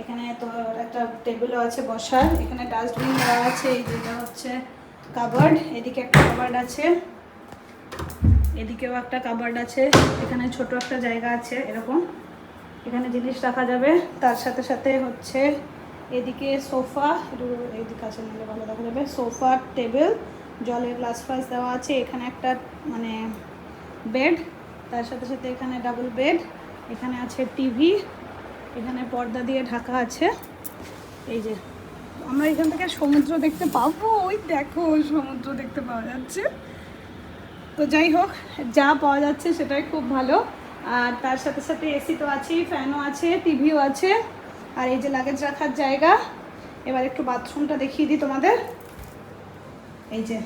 এখানে তো একটা টেবিলও আছে বসার, এখানে ডাস্টবিন দেওয়া আছে, এই যেটা হচ্ছে কাবার্ড এদিকে একটা কাবার্ড আছে, এদিকেও একটা কাবার্ড আছে, এখানে ছোট একটা জায়গা আছে এরকম, এখানে জিনিস রাখা যাবে, তার সাথে সাথে হচ্ছে এদিকে সোফা এইদিকে আছে নিলে ভালো দেখা যাবে সোফা টেবিল, জলের গ্লাস ফ্লাস দেওয়া আছে, এখানে একটা মানে বেড তার সাথে সাথে এখানে ডাবল বেড এখানে আছে টিভি এখানে পর্দা দিয়ে ঢাকা আছে। এই যে, আমরা এখান থেকে সমুদ্র দেখতে পাবো। ওই দেখো, সমুদ্র দেখতে পাওয়া যাচ্ছে। তো যাই হোক, যা পাওয়া যাচ্ছে সেটাই খুব ভালো। আর তার সাথে সাথে এসি তো আছেই ফ্যানও আছে টিভিও আছে। আর এই যে লাগেজ রাখার জায়গা। এবার একটু বাথরুমটা দেখিয়ে দিই তোমাদের। এই যে,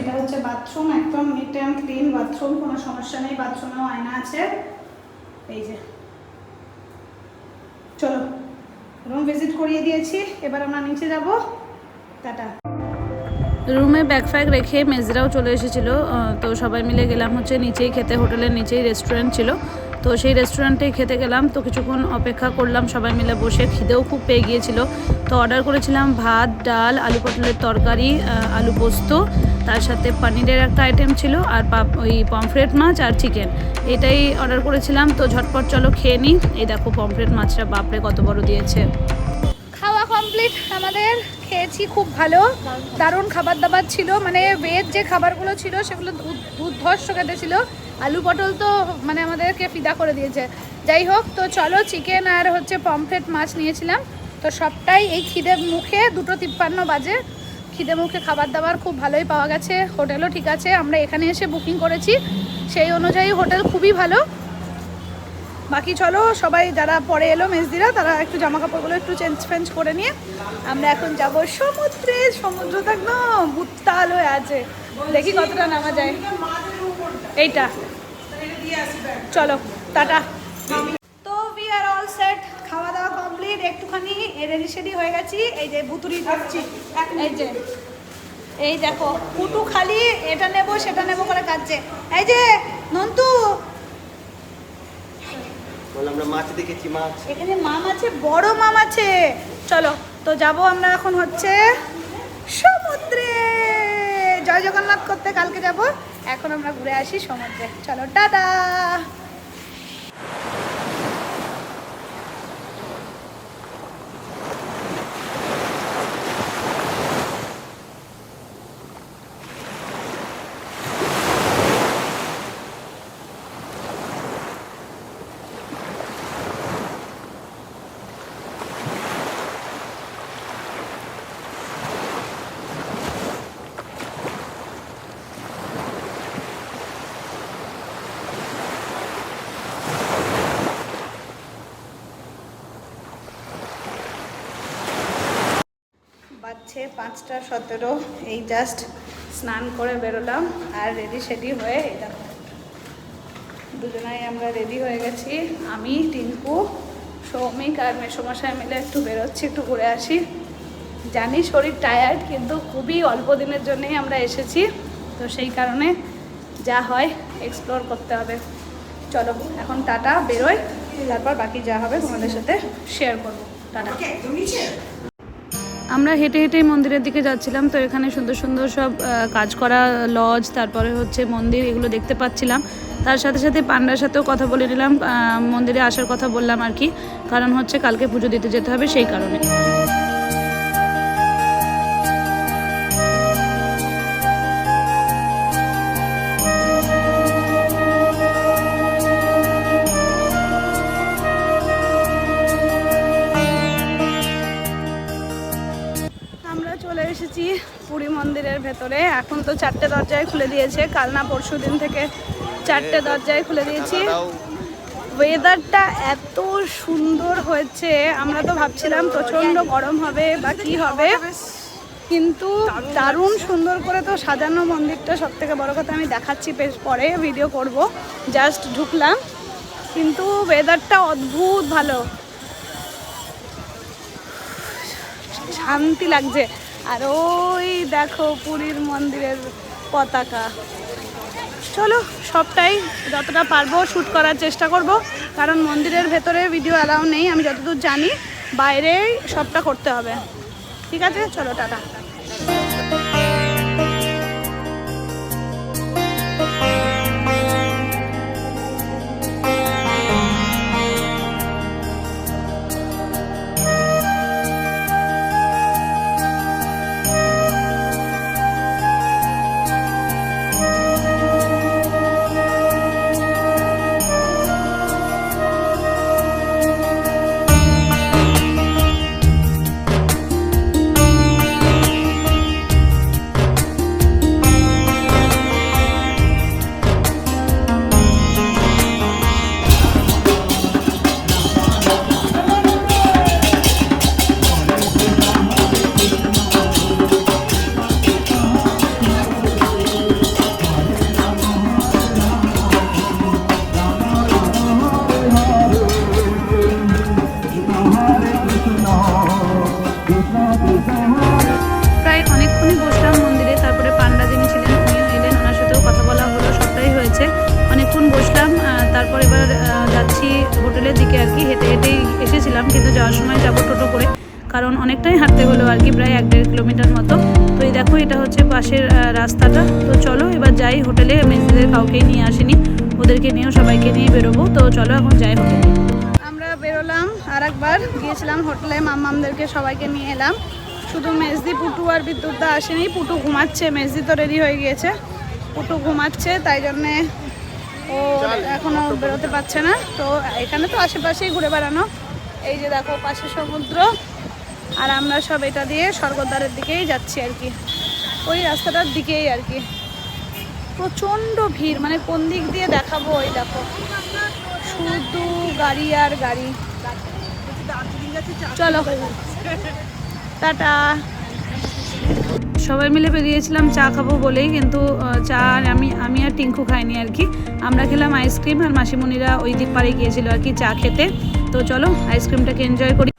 এটা হচ্ছে বাথরুম, একদম নিট অ্যান্ড ক্লিন বাথরুম। কোনো সমস্যা নেই, বাথরুমেও আয়না আছে। এই যে চলো রুম ভিজিট করিয়ে দিয়েছি, এবার আমরা নিচে যাব। টাটা। রুমে ব্যাগ ফ্যাগ রেখে মেজরাও চলে এসেছিল তো সবাই মিলে গেলাম হচ্ছে নিচেই খেতে, হোটেলের নিচেই রেস্টুরেন্ট ছিল। তো সেই রেস্টুরেন্টেই খেতে গেলাম। তো কিছুক্ষণ অপেক্ষা করলাম, সবাই মিলে বসে খিদেও খুব পেয়ে গিয়েছিল। তো অর্ডার করেছিলাম ভাত, ডাল, আলু পটলের তরকারি আলু পোস্ত, তার সাথে পনিরের একটা আইটেম ছিল, আর ওই পমফ্রেট মাছ আর চিকেন এটাই অর্ডার করেছিলাম। তো ঝটপট চলো খেয়ে নিই। এই দেখো পমফ্রেট মাছটা, বাপরে কত বড় দিয়েছে। খাওয়া কমপ্লিট আমাদের খেয়েছি খুব ভালো। দারুণ খাবার দাবার ছিল। মানে ভেজ যে খাবারগুলো ছিল, সেগুলো দুধ- দুর্ধর্ষ খেতে ছিল। আলু পটল তো মানে আমাদেরকে ফিদা করে দিয়েছে। যাই হোক, তো চলো চিকেন আর হচ্ছে পমফ্রেট মাছ নিয়েছিলাম। তো সবটাই এই খিদে মুখে দুটো তিপ্পান্ন বাজে। খিদে মুখে খাবার দাবার খুব ভালোই পাওয়া গেছে। হোটেলও ঠিক আছে, আমরা এখানে এসে বুকিং করেছি। সেই অনুযায়ী হোটেল খুবই ভালো। বাকি চলো, সবাই যারা পরে এলো মেজদিরা, তারা একটু জামা কাপড়গুলো একটু চেঞ্জ ফেঞ্জ করে নিয়ে, আমরা এখন যাব সমুদ্রে। সমুদ্র তো একদম উত্তাল হয়ে আছে। দেখি কতটা নামা যায়। এইটা। চলো টাটা। তো উই আর অল সেট খাওয়া দাওয়া কমপ্লিট একটুখানি রেডি সেডি হয়ে গেছি। এই যে ভুতুরি এই যে এই দেখো পুটু খালি এটা নেব সেটা নেব করে কাঁদছে। এই যে নন্তু। আমরা মাছ দেখেছি মাছ। এখানে মাম আছে বড় মাম আছে। চলো তো যাব আমরা এখন হচ্ছে সমুদ্রে। জয় জগন্নাথ করতে কালকে যাব। এখন আমরা ঘুরে আসি সমুদ্রে। চলো টাটা! বাজছে পাঁচটা, সতেরো, এই জাস্ট স্নান করে বেরোলাম আর রেডি সেডি হয়ে দেখো। দুজনাই আমরা রেডি হয়ে গেছি। আমি, টিঙ্কু, সৌমিক আর মেসোমশাই মিলে একটু বেরোচ্ছি, একটু ঘুরে আসি। জানি শরীর টায়ার্ড কিন্তু খুবই অল্প দিনের জন্যেই আমরা এসেছি। তো সেই কারণে যা হয় এক্সপ্লোর করতে হবে। চলো, এখন টাটা বেরোয় তারপর বাকি যা হবে তোমাদের সাথে শেয়ার করব। টাটা। আমরা হেঁটে হেঁটেই মন্দিরের দিকে যাচ্ছিলাম, তো এখানে সুন্দর সুন্দর সব কাজ করা লজ তারপরে হচ্ছে মন্দির, এগুলো দেখতে পাচ্ছিলাম। তার সাথে সাথে পান্ডার সাথেও কথা বলে নিলাম মন্দিরে আসার কথা বললাম আর কি। কারণ হচ্ছে কালকে পুজো দিতে যেতে হবে সেই কারণে। চলে এসেছি পুরী মন্দিরের ভেতরে। এখন তো চারটে দরজায় খুলে দিয়েছে। কাল না পরশু দিন থেকে চারটে দরজায় খুলে দিয়েছি। ওয়েদারটা এত সুন্দর হয়েছে। আমরা তো ভাবছিলাম প্রচণ্ড গরম হবে বা কি হবে। কিন্তু দারুণ সুন্দর করে তো সাজানো মন্দিরটা সব থেকে বড় কথা আমি দেখাচ্ছি বেশ পরে ভিডিও করব। জাস্ট ঢুকলাম। কিন্তু ওয়েদারটা অদ্ভুত ভালো। শান্তি লাগছে। আর ওই দেখো পুরীর মন্দিরের পতাকা। চলো, সবটাই যতটা পারব শ্যুট করার চেষ্টা করব। কারণ মন্দিরের ভেতরে ভিডিও অ্যালাউ নেই, আমি যতদূর জানি, বাইরেই সবটা করতে হবে। ঠিক আছে? চলো, টাটা। কারণ অনেকটাই হাঁটতে হলো আর কি, প্রায় এক দেড় কিলোমিটার মতো। তো এই দেখো, এটা হচ্ছে পাশের রাস্তাটা। তো চলো, এবার যাই হোটেলে। মেয়েদের কাউকেই নিয়ে আসিনি। ওদেরকে নিয়েও সবাইকে নিয়ে বেরোবো। তো চলো, এখন যাই হোটেলে। আমরা বেরোলাম আর একবার গিয়েছিলাম হোটেলে, মাম্মামদেরকে সবাইকে নিয়ে এলাম। শুধু মেজদি, পুটু আর বিদ্যুৎদা আসেনি। পুটু ঘুমাচ্ছে। মেজদি তো রেডি হয়ে গিয়েছে। পুটু ঘুমাচ্ছে, তাই জন্যে ও এখনও বেরোতে পারছে না। তো এখানে তো আশেপাশেই ঘুরে বেড়ানো। এই যে দেখো, পাশে সমুদ্র। আর আমরা সব এটা দিয়ে স্বর্গদ্বারের দিকেই যাচ্ছি আর কি। ওই রাস্তাটার দিকেই আর কি। প্রচণ্ড ভিড় মানে কোন দিক দিয়ে দেখাবো ওই দেখো। শুধু গাড়ি আর গাড়ি। চলো। টাটা। সবাই মিলে বেরিয়েছিলাম, চা খাব বলেই, কিন্তু চা আমি আমি আর টিঙ্কু খাইনি আর কি। আমরা খেলাম আইসক্রিম আর মাসিমণিরা ওই দিক পাড়ে গিয়েছিল আর কি চা খেতে। তো চলো, আইসক্রিমটাকে এনজয় করি।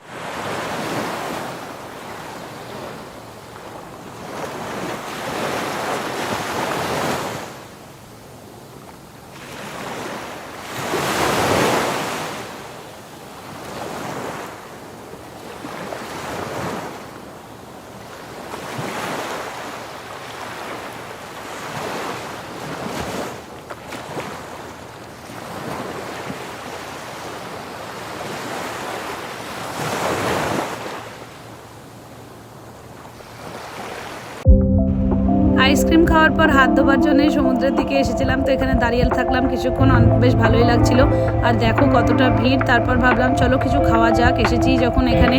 আইসক্রিম খাওয়ার পর হাত ধোবার জন্য সমুদ্রের দিকে এসেছিলাম, তো এখানে দাঁড়িয়ে থাকলাম। কিছুক্ষণ বেশ ভালোই লাগছিল। আর দেখো কতটা ভিড়। তারপর ভাবলাম, চলো কিছু খাওয়া যাক। এসেছি যখন এখানে।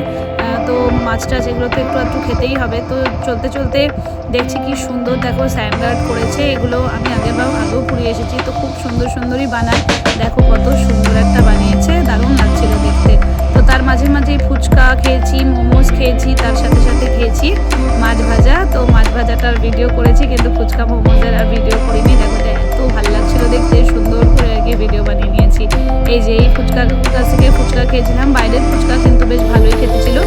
তো মাছ টাছ এগুলো তো একটু একটু খেতেই হবে। তো চলতে চলতে দেখছি কি সুন্দর দেখো স্যান্ডার্ড করেছে। এগুলো আমি আগের বার আগেও পুড়িয়ে এসেছি। তো খুব সুন্দর সুন্দরই বানায়। দেখো কত সুন্দর একটা বানিয়েছে। দারুণ লাগছিল দেখতে। তো তার মাঝে মাঝে ফুচকা খেয়েছি মোমোস খেয়েছি, তার সাথে সাথে খেয়েছি মাছ ভাজা। তো মাছ ভাজাটার ভিডিও করেছি, কিন্তু ফুচকা মোমোদের আর ভিডিও করিনি। দেখো এত ভালো লাগছিল দেখতে, সুন্দর করে আর কি ভিডিও বানিয়ে নিয়েছি। এই যে এই ফুচকা কাছ থেকে ফুচকা খেয়েছিলাম, বাইরের ফুচকা কিন্তু বেশ ভালোই খেতে ছিল।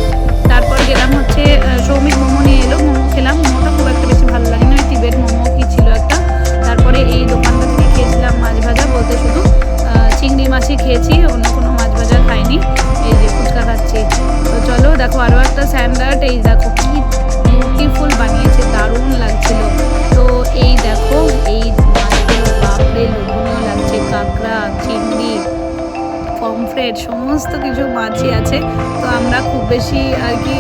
তারপর গেলাম হচ্ছে সৌমিক মোমো নিয়ে এলো, মোমো খেলাম, মোমোটা খুব একটা বেশি আর কি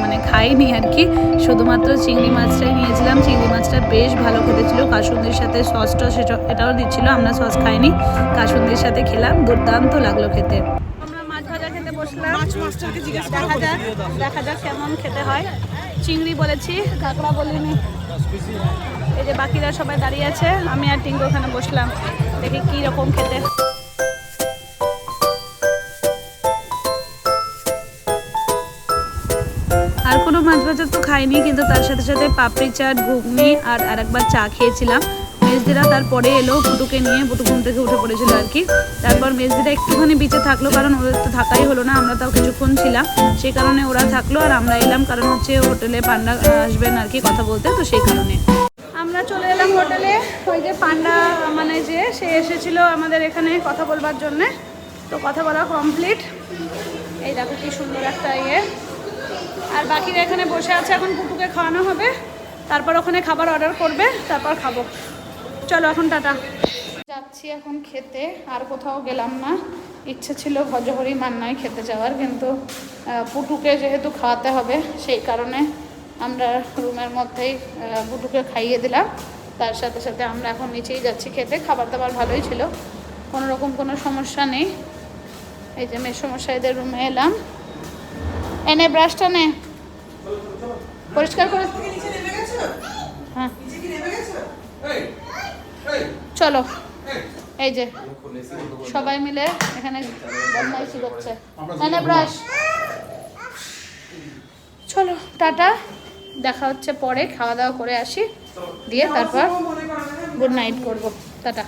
মানে খাইনি আর কি। শুধুমাত্র চিংড়ি মাছটাই নিয়েছিলাম। চিংড়ি মাছটা বেশ ভালো খেতে ছিল কাসুন্দির সাথে সসটা সেটা এটাও দিচ্ছিল। আমরা সস খাইনি। কাসুন্দির সাথে খেলাম। দুর্দান্ত লাগল খেতে। আমরা মাছ ভাজা খেতে বসলাম। দেখা যাক দেখা যাক কেমন খেতে হয়। চিংড়ি বলেছি কাঁকড়া বলিনি। এই যে বাকিরা সবাই দাঁড়িয়ে আছে আমি আর টিঙ্কু ওখানে বসলাম। দেখি কী রকম খেতে মাছ ভাজা তো খাইনি, কিন্তু তার সাথে সাথে পাপড়ি চাট, ঘুগনি আর আরেকবার চা খেয়েছিলাম। মেজদিরা তারপরে এলো পুটুকে নিয়ে পুটু ঘুম থেকে উঠে পড়েছিল আর কি। তারপর মেজদিরা একটুখানি বিচে থাকল, কারণ ওদের তো থাকাই হলো না, আমরা তাও কিছুক্ষণ ছিলাম। সেই কারণে ওরা থাকল আর আমরা এলাম, কারণ হচ্ছে হোটেলে পান্ডা আসবেন আর কি কথা বলতে, তো সেই কারণে। আমরা চলে এলাম হোটেলে, ওই যে পান্ডা মানে যে সে এসেছিল আমাদের এখানে কথা বলবার জন্যে। তো কথা বলা কমপ্লিট এই দেখো কি সুন্দর একটা ইয়ে। আর বাকিরা এখানে বসে আছে, এখন পুটুকে খাওয়ানো হবে। তারপর ওখানে খাবার অর্ডার করবে, তারপর খাব। চলো এখন টাটা। যাচ্ছি এখন খেতে, আর কোথাও গেলাম না। ইচ্ছে ছিল ভজহরি মান্নায় খেতে যাওয়ার, কিন্তু পুটুকে যেহেতু খাওয়াতে হবে, সেই কারণে আমরা রুমের মধ্যেই পুটুকে খাইয়ে দিলাম। তার সাথে সাথে আমরা এখন নিচেই যাচ্ছি খেতে। খাবার দাবার ভালোই ছিল। কোনো রকম কোনো সমস্যা নেই। এই যে মেয়ের সমস্যাদের রুমে এলাম। এনে ব্রাশটা নে। পরিষ্কার করে হ্যাঁ। চলো। এই। যে সবাই মিলে এখানে বদমাইশি করছে এনে ব্রাশ। চলো টাটা। দেখা হচ্ছে পরে খাওয়া দাওয়া করে আসি। দিয়ে তারপর গুড নাইট করব। টাটা।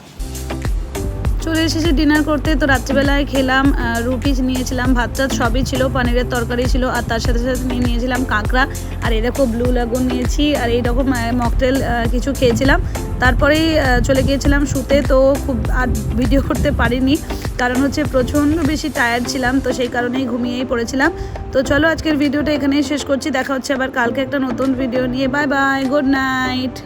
চলে এসেছি ডিনার করতে। তো রাত্রিবেলায় খেলাম রুটি নিয়েছিলাম ভাত টাত সবই ছিল, পনিরের তরকারি ছিল, আর তার সাথে সাথে নিয়ে নিয়েছিলাম কাঁকড়া, আর এরকম ব্লু লাগুন নিয়েছি, আর এইরকম মকটেল কিছু খেয়েছিলাম। তারপরেই চলে গিয়েছিলাম শুতে, তো খুব আর ভিডিও করতে পারিনি, কারণ হচ্ছে প্রচণ্ড বেশি টায়ার্ড ছিলাম, তো সেই কারণেই ঘুমিয়েই পড়েছিলাম। তো চলো আজকের ভিডিওটা এখানেই শেষ করছি, দেখা হচ্ছে আবার কালকে একটা নতুন ভিডিও নিয়ে। Bye bye good night